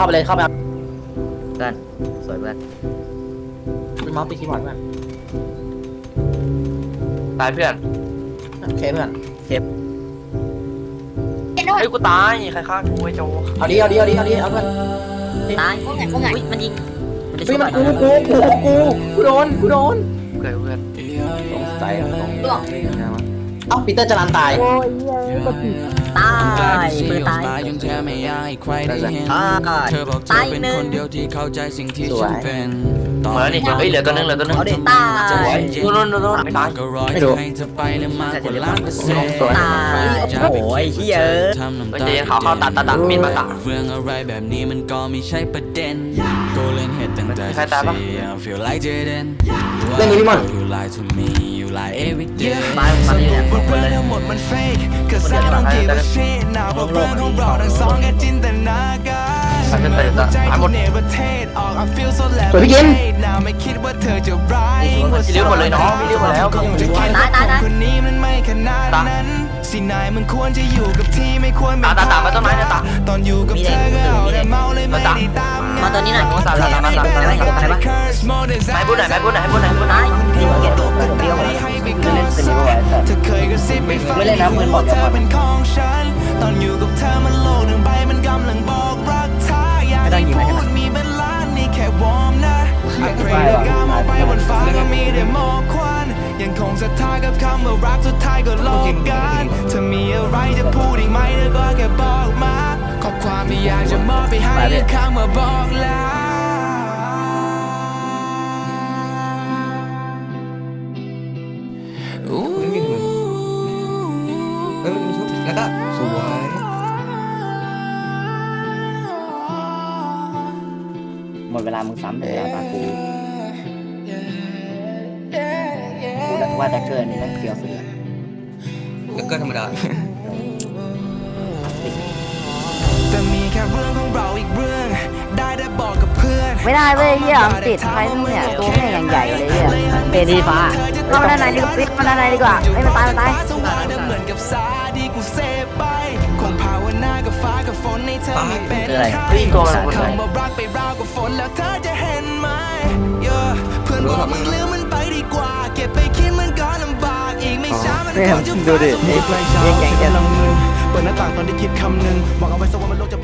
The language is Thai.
เข้าไปเลยเข้าไปเอาเพื่อนสวยเพื่อนเมาส์ไปคีย์บอร์ดเพื่อนตายเพื่อนโอเคเพื่อนเห็นด้วยเฮ้ยกูตายใครฆ่ากูไอ้โจเอาดิเอาดิเอาดิเอาดิเอาเพื่อนตายพวกไหนพวกไหนอุ้ยมันยิงมันจะเฮ้ช่ยวยมันเรากูกูกูกูกูโดนกูโดนเกิดเพื่อนตรงใจตรงล่วงเอ้าปีเตอร์จรันตาย ตายปืนตายยังแทบไม่อยากให้ใครได้เห็นตายเธอบอกเธอเป็นคนเดียวที่เข้าใจสิ่งที่ฉันเป็นเหมือนนี่เฮ้ยเหลือตัวนึงเหลือตัวนึงเอาดิตายนู่นนู่นนู่นไม่ตายก็รอให้เธอไปแล้วมากกว่าล้านเปอร์เซ็นต์ตายโอ้ยเฮียเอ้ยทำน้ำมันตาจะยังขาวเข้าตัดตัดตัดมีดมาตัดเรื่องอะไรแบบนี้มันก็ไม่ใช่ประเด็น กูเล่นเหตุตั้งแต่ใครตายปะ feel like Jaden เรื่องนี้พี่มอน you lie to me you lie every day ตายมันอยู่เนี่ยบนเรื่องทั้งหมดมัน fake Cause I don't give a shit หน้าบนเรื่องของเราทั้งสองแค่จินตนาการ ใครจะเตะตาหายหมดเนประเทศออก I feel so สวยพี่กิน now ไม่คิดว่าเธอจะร้ายพี่เลี้ยวหมดเลยน้องพี่เลี้ยวหมดแล้วพี่ยังไม่ตายตายตายคนนี้มันไม่ขนาดนั้นสินายมันควรจะอยู่กับที่ไม่ควรตาตาตาไปต้นไม้เนี่ยตาตอนอยู่กับเธอก็เอาแต่เมาเลยไม่ได้ตามมาตัวนี้หน่อยตาตาตาตาตาไปไปไปไป Curse more than ไหนพูดไหนไหนพูดไหนพูดไหนพูดไหนตายนี่มันเก็บตัวเดียวให้ไปเกินสักเธอเคยกระซิบไปฟังไม่เล่นน้ำมือบอกเธอเป็นของฉันตอนอยู่กับเธอมันโลกหนึ่งใบมัน ฟ้าก็มีแต่หมอกควัน ยังคงศรัทธากับคำว่ารักสุดท้ายก็โลกกันเธอมีอะไรจะพูดอีกไหมเธอก็แค่บอกมาขอความที่อยากจะมอบไปให้แค่คำว่าบอกลาแล้วก็สวยหมดเวลามึงซ้ำเวลยตากู ว่าจะเกินนี่มันเฟียวสุดแล้วก็ธรรมดาแต่มีแค่เรื่องของเราอีกเรื่อง ได้แต่บอกกับเพื่อน ไม่ได้เว้ยเหี้ยมันติดใครทั้งเนี่ยตัวแม่งอย่างใหญ่เลยเหี้ยเป็นดีฟ้าเข้ามาด้านในดีกว่าปิดเข้ามาด้านในดีกว่าให้มันตายมันตายสว่างเหมือนกับสาที่กูเสพไปคงภาวนากับฟ้ากับฝนให้เธอไม่เป็นคืออะไรเฮ้ยตัวอะไรคนไหนคำว่ารักไปราวกับฝนแไม่ช้ามันก็จะดูดิเอ็งแกงแกงเปิดหน้าต่างตอนที่คิดคำหนึ่งบอกเอาไว้สักวันมันโลกจะ